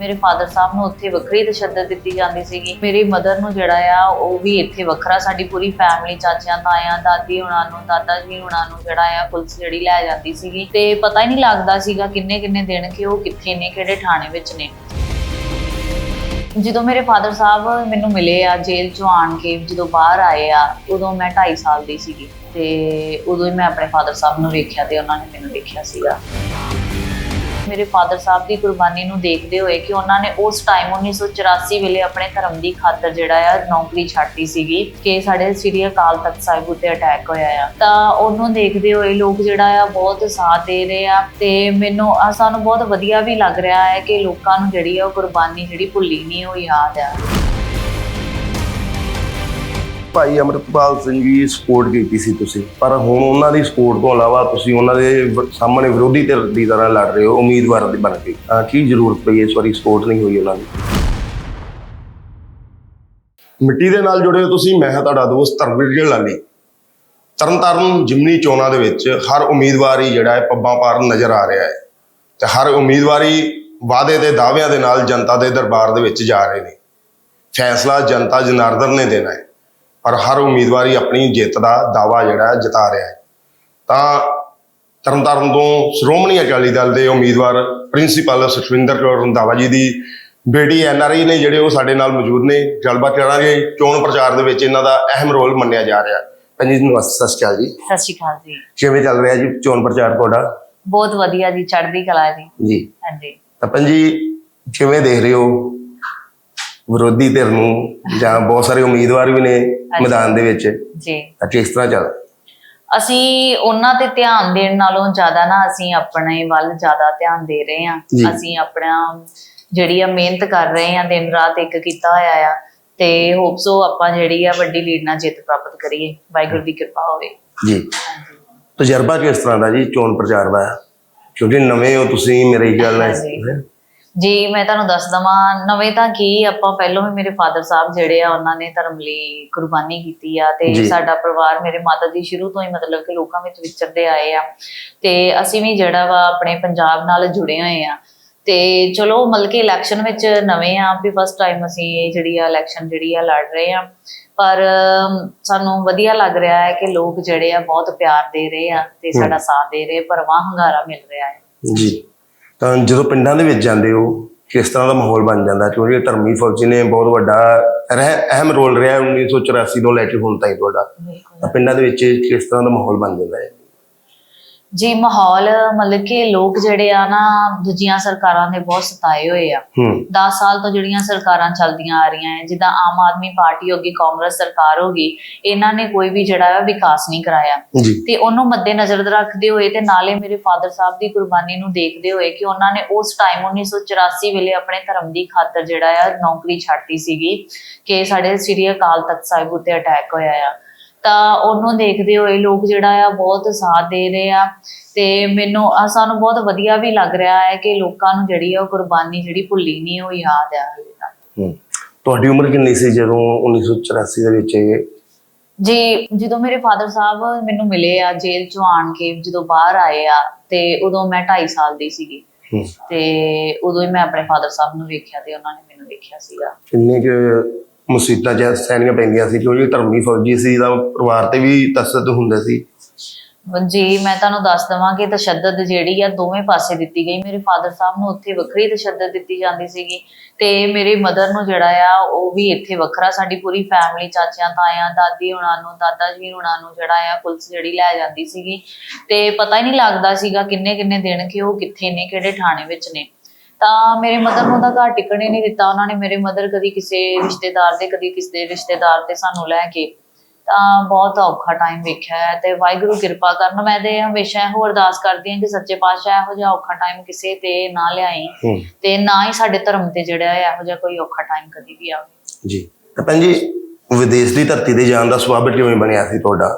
ਮੇਰੇ ਫਾਦਰ ਸਾਹਿਬ ਨੂੰ ਉੱਥੇ ਵੱਖਰੀ ਤਸ਼ੱਦਦ ਦਿੱਤੀ ਜਾਂਦੀ ਸੀਗੀ। ਮੇਰੀ ਮਦਰ ਨੂੰ ਜਿਹੜਾ ਆ, ਉਹ ਵੀ ਇੱਥੇ ਵੱਖਰਾ। ਸਾਡੀ ਪੂਰੀ ਫੈਮਿਲੀ ਚਾਚਿਆਂ, ਤਾਇਆਂ, ਦਾਦੀ ਹੁਣਾਂ ਨੂੰ, ਦਾਦਾ ਜੀ ਹੁਣਾਂ ਨੂੰ ਜਿਹੜਾ ਆ, ਪੁਲਿਸ ਜਿਹੜੀ ਲੈ ਜਾਂਦੀ ਸੀਗੀ। ਤੇ ਪਤਾ ਹੀ ਨਹੀਂ ਲੱਗਦਾ ਸੀਗਾ ਕਿੰਨੇ ਕਿੰਨੇ ਦਿਨ ਕਿ ਉਹ ਕਿੱਥੇ ਨੇ, ਕਿਹੜੇ ਥਾਣੇ ਵਿੱਚ ਨੇ। ਜਦੋਂ ਮੇਰੇ ਫਾਦਰ ਸਾਹਿਬ ਮੈਨੂੰ ਮਿਲੇ ਆ, ਜੇਲ੍ਹ ਚੋਂ ਆਣ ਕੇ ਜਦੋਂ ਬਾਹਰ ਆਏ ਆ, ਉਦੋਂ ਮੈਂ 2.5 ਸਾਲ ਦੀ ਸੀਗੀ। ਤੇ ਉਦੋਂ ਹੀ ਮੈਂ ਆਪਣੇ ਫਾਦਰ ਸਾਹਿਬ ਨੂੰ ਵੇਖਿਆ ਤੇ ਉਹਨਾਂ ਨੇ ਮੈਨੂੰ ਵੇਖਿਆ ਸੀਗਾ। ਮੇਰੇ ਫਾਦਰ ਸਾਹਿਬ ਦੀ ਕੁਰਬਾਨੀ ਨੂੰ ਦੇਖਦੇ ਹੋਏ ਕਿ ਉਹਨਾਂ ਨੇ ਉਸ ਟਾਈਮ 1984 ਵੇਲੇ ਆਪਣੇ ਧਰਮ ਦੀ ਖਾਤਰ ਜਿਹੜਾ ਆ ਨੌਕਰੀ ਛੱਡਤੀ ਸੀਗੀ ਕਿ ਸਾਡੇ ਸ੍ਰੀ ਅਕਾਲ ਤਖਤ ਸਾਹਿਬ ਉੱਤੇ ਅਟੈਕ ਹੋਇਆ ਆ। ਤਾਂ ਉਹਨੂੰ ਦੇਖਦੇ ਹੋਏ ਲੋਕ ਜਿਹੜਾ ਆ ਬਹੁਤ ਸਾਥ ਦੇ ਰਹੇ ਆ ਤੇ ਮੈਨੂੰ ਸਾਨੂੰ ਬਹੁਤ ਵਧੀਆ ਵੀ ਲੱਗ ਰਿਹਾ ਹੈ ਕਿ ਲੋਕਾਂ ਨੂੰ ਜਿਹੜੀ ਆ ਉਹ ਕੁਰਬਾਨੀ ਜਿਹੜੀ ਭੁੱਲੀ ਨਹੀਂ ਉਹ ਯਾਦ ਆ। ਭਾਈ ਅਮਰਪਾਲ ਸਿੰਘ ਜੀ ਸਪੋਰਟ ਕੀਤੀ ਸੀ ਤੁਸੀਂ। ਪਰ ਹੁਣ ਉਹਨਾਂ ਦੀ ਸਪੋਰਟ ਤੋਂ ਇਲਾਵਾ ਤੁਸੀਂ ਉਹਨਾਂ ਦੇ ਸਾਹਮਣੇ ਵਿਰੋਧੀ ਧਿਰ ਦੀ ਤਰ੍ਹਾਂ ਲੜ ਰਹੇ ਹੋ, ਉਮੀਦਵਾਰ ਦੇ ਬਣ ਕੇ। ਤਾਂ ਕੀ ਜ਼ਰੂਰਤ ਪਈ ਇਸ ਵਾਰੀ ਸਪੋਰਟ ਨਹੀਂ ਹੋਈ ਉਹਨਾਂ ਦੀ? ਮਿੱਟੀ ਦੇ ਨਾਲ ਜੁੜੇ ਹੋ ਤੁਸੀਂ, ਮੈਂ ਹਾਂ ਤੁਹਾਡਾ ਦੋਸਤ ਧਰਮਵੀਰ ਲਾਲੀ। ਤਰਨਤਾਰਨ ਜਿਮਨੀ ਚੋਣਾਂ ਦੇ ਵਿੱਚ ਹਰ ਉਮੀਦਵਾਰ ਹੀ ਜਿਹੜਾ ਹੈ ਪੱਬਾਂ ਪਾਰ ਨਜ਼ਰ ਆ ਰਿਹਾ ਹੈ। ਤੇ ਹਰ ਉਮੀਦਵਾਰੀ ਵਾਅਦੇ ਤੇ ਦਾਅਵਿਆਂ ਦੇ ਨਾਲ ਜਨਤਾ ਦੇ ਦਰਬਾਰ ਦੇ ਵਿੱਚ ਜਾ ਰਹੇ ਨੇ। ਫੈਸਲਾ ਜਨਤਾ ਜਨਾਰਦਨ ਨੇ ਦੇਣਾ ਹੈ। ਪਰ ਹਰ ਉਮੀਦਵਾਰੀ ਆਪਣੀ ਜਿੱਤ ਦਾ ਦਾਵਾ ਜਿਹੜਾ ਜਿਤਾ ਰਿਹਾ ਹੈ। ਤਾਂ ਤਰਨਤਾਰਨ ਤੋਂ ਸ਼੍ਰੋਮਣੀ ਅਕਾਲੀ ਦਲ ਦੇ ਉਮੀਦਵਾਰ ਪ੍ਰਿੰਸੀਪਲ ਸੁਖਵਿੰਦਰ ਕੌਰ ਰੰਧਾਵਾ ਜੀ ਦੀ ਬੇਟੀ ਐਨਆਰਆਈ ਨੇ ਜਿਹੜੇ ਉਹ ਸਾਡੇ ਨਾਲ ਮੌਜੂਦ ਨੇ। ਗੱਲਬਾਤ ਕਰਾਂਗੇ ਚੋਣ ਪ੍ਰਚਾਰ ਦੇ ਵਿੱਚ ਇਹਨਾਂ ਦਾ ਅਹਿਮ ਰੋਲ ਮੰਨਿਆ ਜਾ ਰਿਹਾ। ਹੈ ਜੀ ਨਮਸਤੇ ਸਤਿ ਸ਼੍ਰੀ ਅਕਾਲ ਜੀ। ਸਤਿ ਸ਼੍ਰੀ ਅਕਾਲ ਜੀ। ਕਿਵੇਂ ਚੱਲ ਰਿਹਾ ਜੀ ਚੋਣ ਪ੍ਰਚਾਰ ਤੁਹਾਡਾ? ਬਹੁਤ ਵਧੀਆ ਜੀ ਚੜ੍ਹਦੀ ਕਲਾ ਜੀ। ਜੀ। ਹਾਂਜੀ। ਤਾਂ ਪੰਜੀ ਕਿਵੇਂ ਦੇਖ ਰਹੇ ਹੋ? ਵਿਰੋਧੀ ਧਿਰ ਨੂੰ ਜਾਂ ਬਹੁਤ ਸਾਰੇ ਉਮੀਦਵਾਰ ਵੀ ਨੇ ਮੈਦਾਨ ਦੇ ਵਿੱਚ। ਜੀ। ਤਾਂ ਕਿਸ ਤਰ੍ਹਾਂ ਚੱਲ? ਅਸੀਂ ਉਹਨਾਂ ਤੇ ਧਿਆਨ ਦੇਣ ਨਾਲੋਂ ਜ਼ਿਆਦਾ ਨਾ ਅਸੀਂ ਆਪਣੇ ਵੱਲ ਜ਼ਿਆਦਾ ਧਿਆਨ ਦੇ ਰਹੇ ਹਾਂ। ਅਸੀਂ ਆਪਣਾ ਜਿਹੜੀ ਆ ਮਿਹਨਤ ਕਰ ਰਹੇ ਹਾਂ ਦਿਨ ਰਾਤ ਇੱਕ ਕੀਤਾ ਹੋਇਆ ਆ ਤੇ ਹੋਪਸੋ ਆਪਾਂ ਜਿਹੜੀ ਆ ਵੱਡੀ ਲੀਡ ਨਾਲ ਜਿੱਤ ਪ੍ਰਾਪਤ ਕਰੀਏ। ਵਾਹਿਗੁਰੂ ਦੀ ਕਿਰਪਾ ਹੋਵੇ। ਜੀ। ਤਜਰਬਾ ਕਿਸ ਤਰ੍ਹਾਂ ਦਾ ਜੀ ਚੋਣ ਪ੍ਰਚਾਰ ਦਾ? ਕਿਉਂਕਿ ਨਵੇਂ ਹੋ ਤੁਸੀਂ ਮੇਰੇ ਖਿਆਲ ਨਾਲ। ਜੀ ਮੈਂ ਤੁਹਾਨੂੰ ਦੱਸ ਦਵਾਂ ਨਵੇਂ ਤਾਂ ਕੀ ਆਪਾਂ ਪਹਿਲਾਂ ਵੀ ਮੇਰੇ ਫਾਦਰ ਸਾਹਿਬ ਜਿਹੜੇ ਆ ਉਹਨਾਂ ਨੇ ਧਰਮ ਲਈ ਕੁਰਬਾਨੀ ਕੀਤੀ ਆ ਤੇ। ਸਾਡਾ ਪਰਿਵਾਰ ਮੇਰੇ ਮਾਤਾ ਜੀ ਸ਼ੁਰੂ ਤੋਂ ਹੀ ਮਤਲਬ ਕਿ ਲੋਕਾਂ ਵਿੱਚ ਵਿਚਰਦੇ ਆਏ ਆ ਤੇ ਅਸੀਂ ਵੀ ਜਿਹੜਾ ਵਾ ਆਪਣੇ ਪੰਜਾਬ ਨਾਲ ਜੁੜੇ ਹੋਏ ਆ ਤੇ ਚਲੋ ਮਤਲਬ ਕਿ ਇਲੈਕਸ਼ਨ ਵਿੱਚ ਨਵੇਂ ਆ ਵੀ ਫਸਟ ਟਾਈਮ ਅਸੀਂ ਜਿਹੜੀ ਆ ਇਲੈਕਸ਼ਨ ਜਿਹੜੀ ਆ ਲੜ ਰਹੇ ਆ। ਪਰ ਸਾਨੂੰ ਵਧੀਆ ਲੱਗ ਰਿਹਾ ਹੈ ਕਿ ਲੋਕ ਜਿਹੜੇ ਆ ਬਹੁਤ ਪਿਆਰ ਦੇ ਰਹੇ ਆ ਤੇ ਸਾਡਾ ਸਾਥ ਦੇ ਰਹੇ ਭਰਵਾਂ ਹੰਗਾਰਾ ਮਿਲ ਰਿਹਾ ਹੈ। ਜੀ। ਤਾਂ ਜਦੋਂ ਪਿੰਡਾਂ ਦੇ ਵਿੱਚ ਜਾਂਦੇ ਹੋ ਕਿਸ ਤਰ੍ਹਾਂ ਦਾ ਮਾਹੌਲ ਬਣ ਜਾਂਦਾ? ਕਿਉਂਕਿ ਧਰਮੀ ਫੌਜੀ ਨੇ ਬਹੁਤ ਵੱਡਾ ਅਹਿਮ ਰੋਲ ਰਿਹਾ 1984 ਤੋਂ ਲੈ ਕੇ ਹੁਣ ਤਾਈਂ ਤੁਹਾਡਾ। ਪਿੰਡਾਂ ਦੇ ਵਿੱਚ ਕਿਸ ਤਰ੍ਹਾਂ ਦਾ ਮਾਹੌਲ ਬਣ ਜਾਂਦਾ ਹੈ? ਜੀ ਮਾਹੌਲ ਮਤਲਬ ਕਿ ਲੋਕ ਜਿਹੜੇ ਆ ਨਾ ਦੂਜੀਆਂ ਸਰਕਾਰਾਂ ਦੇ ਬਹੁਤ ਸਤਾਏ ਹੋਏ ਆ। ਹੂੰ। 10 ਸਾਲ ਤੋਂ ਜਿਹੜੀਆਂ ਸਰਕਾਰਾਂ ਚੱਲਦੀਆਂ ਆ ਰਹੀਆਂ ਹੈ ਜਿੱਦਾਂ ਆਮ ਆਦਮੀ ਪਾਰਟੀ ਹੋ ਗਈ ਕਾਂਗਰਸ ਸਰਕਾਰ ਹੋ ਗਈ ਇਹਨਾਂ ਨੇ ਕੋਈ ਵੀ ਜਿਹੜਾ ਹੈ ਵਿਕਾਸ ਨਹੀਂ ਕਰਾਇਆ। ਤੇ ਉਹਨੂੰ ਮੱਦੇ ਨਜ਼ਰ ਰੱਖਦੇ ਹੋਏ ਤੇ ਨਾਲੇ ਮੇਰੇ ਫਾਦਰ ਸਾਹਿਬ ਦੀ ਕੁਰਬਾਨੀ ਨੂੰ ਦੇਖਦੇ ਹੋਏ ਕਿ ਉਹਨਾਂ ਨੇ ਉਸ ਟਾਈਮ 1984 ਵੇਲੇ ਆਪਣੇ ਧਰਮ ਦੀ ਖਾਤਰ ਜਿਹੜਾ ਆ ਨੌਕਰੀ ਛੱਡਤੀ ਸੀਗੀ ਕਿ ਸਾਡੇ ਸ੍ਰੀ ਅਕਾਲ ਤਖਤ ਸਾਹਿਬ ਉੱਤੇ ਅਟੈਕ ਹੋਇਆ ਆ। ਤਾਂ ਉਹਨੂੰ ਦੇਖਦੇ ਹੋਏ ਲੋਕ ਜਿਹੜਾ ਆ ਬਹੁਤ ਸਾਥ ਦੇ ਰਹੇ ਆ। ਤੇ ਮੈਨੂੰ ਸਾਨੂੰ ਬਹੁਤ ਵਧੀਆ ਵੀ ਲੱਗ ਰਿਹਾ ਹੈ ਕਿ ਲੋਕਾਂ ਨੂੰ ਜਿਹੜੀ ਆ ਉਹ ਕੁਰਬਾਨੀ ਜਿਹੜੀ ਭੁੱਲੀ ਨਹੀਂ ਉਹ ਯਾਦ ਆ ਹਲੇ ਤੱਕ ਹੂੰ। ਤੁਹਾਡੀ ਉਮਰ ਕਿੰਨੀ ਸੀ ਜਦੋਂ 1984 ਦੇ ਵਿੱਚ ਇਹ? ਜੀ ਜਦੋਂ ਮੇਰੇ ਫਾਦਰ ਸਾਹਿਬ ਮੈਨੂੰ ਮਿਲੇ ਆ ਜੇਲ੍ਹ ਚੋਂ ਆਣ ਕੇ ਜਦੋਂ ਬਾਹਰ ਆਏ ਆ ਤੇ ਉਦੋਂ ਮੈਂ 2.5 ਸਾਲ ਦੀ ਸੀਗੀ। ਤੇ ਉਦੋਂ ਹੀ ਮੈਂ ਆਪਣੇ ਫਾਦਰ ਸਾਹਿਬ ਨੂੰ ਵੇਖਿਆ ਤੇ ਉਹਨਾਂ ਨੇ ਮੈਨੂੰ ਵੇਖਿਆ ਸੀਗਾ। ਕਿੰਨੇ ਕੁ ਮੁਸੀਬਤਾਂ ਜਾਂ ਸਹਿਣੀਆਂ ਪੈਂਦੀਆਂ ਸੀ ਕਿਉਂਕਿ ਧਰਮੀ ਫੌਜੀ ਸੀ, ਤਾਂ ਪਰਿਵਾਰ ਤੇ ਵੀ ਤਸੱਦਦ ਹੁੰਦਾ ਸੀ। ਜੀ ਮੈਂ ਤੁਹਾਨੂੰ ਦੱਸ ਦਵਾਂ ਕਿ ਤਸ਼ੱਦਦ ਜਿਹੜੀ ਆ ਦੋਵੇਂ ਪਾਸੇ ਦਿੱਤੀ ਗਈ। ਮੇਰੇ ਫਾਦਰ ਸਾਹਿਬ ਨੂੰ ਉੱਥੇ ਵੱਖਰੀ ਤਸ਼ੱਦਦ ਦਿੱਤੀ ਜਾਂਦੀ ਸੀਗੀ ਤੇ ਮੇਰੇ ਮਦਰ ਨੂੰ ਜਿਹੜਾ ਆ, ਉਹ ਵੀ ਇੱਥੇ ਵੱਖਰਾ। ਸਾਡੀ ਪੂਰੀ ਫੈਮਿਲੀ ਚਾਚਿਆਂ, ਤਾਇਆਂ, ਦਾਦੀ ਹੁਣਾਂ ਨੂੰ, ਦਾਦਾ ਜੀ ਹੁਣਾਂ ਨੂੰ ਜਿਹੜਾ ਆ, ਪੁਲਿਸ ਜਿਹੜੀ ਲੈ ਜਾਂਦੀ ਸੀਗੀ। ਤੇ ਪਤਾ ਹੀ ਨਹੀਂ ਲੱਗਦਾ ਸੀਗਾ ਕਿੰਨੇ ਕਿੰਨੇ ਦਿਨ ਕਿ ਉਹ ਕਿੱਥੇ ਨੇ, ਕਿਹੜੇ ਥਾਣੇ ਵਿੱਚ ਨੇ। ਤਾਂ ਮੇਰੇ ਮਦਰ ਨੂੰ ਤਾਂ ਘਰ ਟਿਕਣ ਹੀ ਨਹੀਂ ਦਿੱਤਾ। ਉਹਨਾਂ ਨੇ ਮੇਰੇ ਮਦਰ ਕਦੀ ਕਿਸੇ ਰਿਸ਼ਤੇਦਾਰ ਦੇ ਕਦੀ ਕਿਸੇ ਰਿਸ਼ਤੇਦਾਰ ਤੇ ਸਾਨੂੰ ਲੈ ਕੇ। ਤਾਂ ਬਹੁਤ ਔਖਾ ਟਾਈਮ ਵੇਖਿਆ ਹੈ ਤੇ ਵਾਹਿਗੁਰੂ ਕਿਰਪਾ ਕਰਨ। ਮੈਂ ਤੇ ਹਮੇਸ਼ਾ ਇਹੋ ਅਰਦਾਸ ਕਰਦੀ ਹਾਂ ਕਿ ਸੱਚੇ ਪਾਤਸ਼ਾਹ ਇਹੋ ਜਿਹਾ ਔਖਾ ਟਾਈਮ ਕਿਸੇ ਤੇ ਨਾ ਲਿਆਈ ਤੇ ਨਾ ਹੀ ਸਾਡੇ ਧਰਮ ਤੇ ਜਿਹੜਾ ਹੈ ਇਹੋ ਜਿਹਾ ਕੋਈ ਔਖਾ ਟਾਈਮ ਕਦੀ ਵੀ ਆਵੇ। ਜੀ। ਤਾਂ ਭੈਣ ਜੀ ਵਿਦੇਸ਼ ਦੀ ਧਰਤੀ ਤੇ ਜਾਣ ਦਾ ਸਵਾਬ ਕਿਵੇਂ ਬਣਿਆ ਸੀ ਤੁਹਾਡਾ?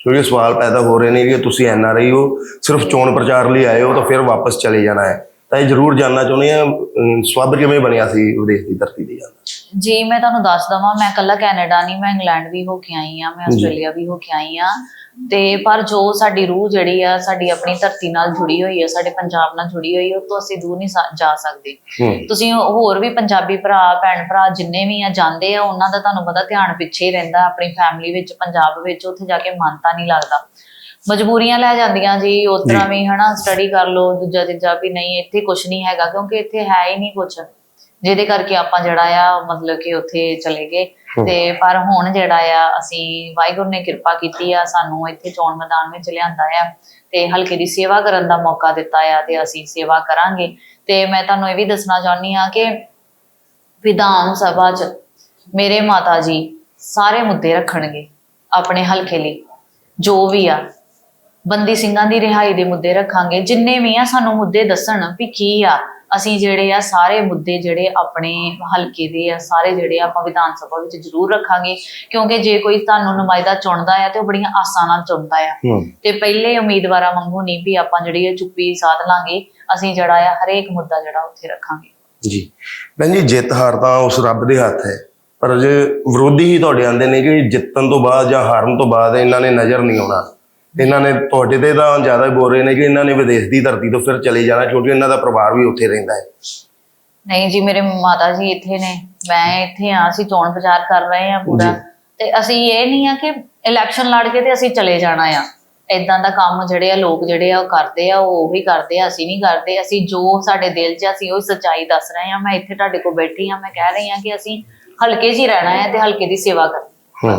ਕਿਉਂਕਿ ਸਵਾਲ ਪੈਦਾ ਹੋ ਰਹੇ ਨੇ ਕਿ ਤੁਸੀਂ ਐਨ ਆਰ ਆਈ ਹੋ ਸਿਰਫ ਚੋਣ ਪ੍ਰਚਾਰ ਲਈ ਆਏ ਹੋ ਤਾਂ ਫਿਰ ਵਾਪਸ ਚਲੇ ਜਾਣਾ ਹੈ। ਤਾਂ ਇਹ ਜ਼ਰੂਰ ਜਾਨਣਾ ਚਾਹੁੰਦੇ ਆ ਸਵਾਬ ਕਿਵੇਂ ਬਣਿਆ ਸੀ ਵਿਦੇਸ਼ ਦੀ ਧਰਤੀ ਤੇ ਜਾਣ ਜੀ ਮੈਂ ਤੁਹਾਨੂੰ ਦੱਸ ਦਵਾਂ ਮੈਂ ਕੱਲਾ ਕੈਨੇਡਾ ਨਹੀਂ ਮੈਂ ਇੰਗਲੈਂਡ ਵੀ ਹੋ ਕੇ ਆਈ ਆ ਮੈਂ ਆਸਟ੍ਰੇਲੀਆ ਵੀ ਹੋ ਕੇ ਆਈ ਆ। ਤੇ ਪਰ ਜੋ ਸਾਡੀ ਰੂਹ ਜਿਹੜੀ ਆ ਸਾਡੀ ਆਪਣੀ ਧਰਤੀ ਨਾਲ ਜੁੜੀ ਹੋਈ ਆ ਸਾਡੇ ਪੰਜਾਬ ਨਾਲ ਜੁੜੀ ਹੋਈ ਆ ਉਹ ਤੋਂ ਅਸੀਂ ਦੂਰ ਨਹੀਂ ਜਾ ਸਕਦੇ। ਤੁਸੀਂ ਹੋਰ ਵੀ ਪੰਜਾਬੀ ਭਰਾ ਭੈਣ ਭਰਾ ਜਿੰਨੇ ਵੀ ਆ ਜਾਂਦੇ ਆ ਉਹਨਾਂ ਦਾ ਤੁਹਾਨੂੰ ਪਤਾ ਧਿਆਨ ਪਿੱਛੇ ਹੀ ਰਹਿੰਦਾ ਆਪਣੀ ਫੈਮਿਲੀ ਵਿੱਚ ਪੰਜਾਬ ਵਿੱਚ ਉੱਥੇ ਜਾ ਕੇ ਮਨ ਤਾਂ ਨਹੀਂ ਲੱਗਦਾ। ਮਜਬੂਰੀਆਂ ਲੈ ਜਾਂਦੀਆਂ ਜੀ ਉਸ ਤਰ੍ਹਾਂ ਵੀ ਹਨਾ ਸਟੱਡੀ ਕਰ ਲਓ ਦੂਜਾ ਤੀਜਾ ਵੀ ਨਹੀਂ ਇੱਥੇ ਕੁਝ ਨਹੀਂ ਹੈਗਾ ਕਿਉਂਕਿ ਇੱਥੇ ਹੈ ਹੀ ਨਹੀਂ ਕੁਝ ਜਿਹਦੇ ਕਰਕੇ ਆਪਾਂ ਜਿਹੜਾ ਆ ਮਤਲਬ ਕਿ ਉੱਥੇ ਚਲੇ ਗਏ। ਤੇ ਪਰ ਹੁਣ ਜਿਹੜਾ ਆ ਅਸੀਂ ਵਾਹਿਗੁਰੂ ਨੇ ਕਿਰਪਾ ਕੀਤੀ ਆ ਸਾਨੂੰ ਇੱਥੇ ਚੋਣ ਮੈਦਾਨ ਵਿੱਚ ਲਿਆਂਦਾ ਆ। ਤੇ ਹਲਕੇ ਦੀ ਸੇਵਾ ਕਰਨ ਦਾ ਮੌਕਾ ਦਿੱਤਾ ਆ ਤੇ ਅਸੀਂ ਸੇਵਾ ਕਰਾਂਗੇ। ਤੇ ਮੈਂ ਤੁਹਾਨੂੰ ਇਹ ਵੀ ਦੱਸਣਾ ਚਾਹੁੰਦੀ ਆ ਕਿ ਵਿਧਾਨ ਸਭਾ 'ਚ ਮੇਰੇ ਮਾਤਾ ਜੀ ਸਾਰੇ ਮੁੱਦੇ ਰੱਖਣਗੇ ਆਪਣੇ ਹਲਕੇ ਲਈ ਜੋ ਵੀ ਆ। ਬੰਦੀ ਸਿੰਘਾਂ ਦੀ ਰਿਹਾਈ ਦੇ ਮੁੱਦੇ ਰੱਖਾਂਗੇ। ਜਿੰਨੇ ਵੀ ਆ ਸਾਨੂੰ ਮੁੱਦੇ ਦੱਸਣ ਵੀ ਕੀ ਆ ਅਸੀਂ ਜਿਹੜੇ ਆ ਸਾਰੇ ਮੁੱਦੇ ਜਿਹੜੇ ਆਪਣੇ ਹਲਕੇ ਦੇ ਆ ਸਾਰੇ ਜਿਹੜੇ ਆ ਆਪਾਂ ਵਿਧਾਨ ਸਭਾ ਵਿੱਚ ਜ਼ਰੂਰ ਰੱਖਾਂਗੇ। ਕਿਉਂਕਿ ਜੇ ਕੋਈ ਤੁਹਾਨੂੰ ਨੁਮਾਇੰਦਾ ਚੁਣਦਾ ਆ ਤੇ ਉਹ ਬੜੀਆਂ ਆਸਾਂ ਨਾਲ ਚੁਣਦਾ ਆ। ਤੇ ਪਹਿਲੇ ਉਮੀਦਵਾਰਾਂ ਵਾਂਗੂ ਨਹੀਂ ਵੀ ਆਪਾਂ ਜਿਹੜੀ ਇਹ ਚੁੱਪੀ ਸਾਧ ਲਾਂਗੇ ਅਸੀਂ ਜਿਹੜਾ ਆ ਹਰੇਕ ਮੁੱਦਾ ਜਿਹੜਾ ਉੱਥੇ ਰੱਖਾਂਗੇ। ਜੀ। ਭੈਣ ਜੀ ਜਿੱਤ ਹਾਰ ਤਾਂ ਉਸ ਰੱਬ ਦੇ ਹੱਥ ਹੈ। ਪਰ ਜੇ ਵਿਰੋਧੀ ਹੀ ਤੁਹਾਡੇ ਆਂਦੇ ਨੇ ਕਿ ਜਿੱਤਣ ਤੋਂ ਬਾਅਦ ਜਾਂ ਹਾਰਨ ਤੋਂ ਬਾਅਦ ਇਹਨਾਂ ਨੇ ਨਜ਼ਰ ਨਹੀਂ ਆਉਣਾ। ਇਹਨਾਂ ਨੇ ਤੁਹਾਡੇ ਤੇ ਤਾਂ ਜ਼ਿਆਦਾ ਹੀ ਬੋਲ ਰਹੇ ਨੇ ਕਿ ਇਹਨਾਂ ਨੇ ਵਿਦੇਸ਼ ਦੀ ਧਰਤੀ ਤੋਂ ਫਿਰ ਚਲੇ ਜਾਣਾ ਕਿਉਂਕਿ ਇਹਨਾਂ ਦਾ ਪਰਿਵਾਰ ਵੀ ਉੱਥੇ ਰਹਿੰਦਾ ਹੈ। ਨਹੀਂ ਜੀ ਮੇਰੇ ਮਾਤਾ ਜੀ ਇੱਥੇ ਨੇ। ਮੈਂ ਇੱਥੇ ਆ ਅਸੀਂ ਚੋਣ ਪ੍ਰਚਾਰ ਕਰ ਰਹੇ ਆ ਪੂਰਾ। ਤੇ ਅਸੀਂ ਇਹ ਨਹੀਂ ਆ ਕਿ ਇਲੈਕਸ਼ਨ ਲੜ ਕੇ ਤੇ ਅਸੀਂ ਚਲੇ ਜਾਣਾ ਆ। ਇਦਾਂ ਦਾ ਕੰਮ ਜਿਹੜੇ ਆ ਲੋਕ ਜਿਹੜੇ ਆ ਉਹ ਕਰਦੇ ਆ ਉਹ ਉਹੀ ਕਰਦੇ ਆ ਅਸੀਂ ਨਹੀਂ ਕਰਦੇ। ਅਸੀਂ ਜੋ ਸਾਡੇ ਦਿਲ 'ਚ ਅਸੀਂ ਉਹ ਸੱਚਾਈ ਦੱਸ ਰਹੇ ਆ ਮੈਂ ਇੱਥੇ ਤੁਹਾਡੇ ਕੋਲ ਬੈਠੀ ਆ ਮੈਂ ਕਹਿ ਰਹੀ ਆ ਕਿ ਅਸੀਂ ਹਲਕੇ 'ਚ ਹੀ ਰਹਿਣਾ ਹੈ ਤੇ ਹਲਕੇ ਦੀ ਸੇਵਾ ਕਰਨੀ ਹੂੰ।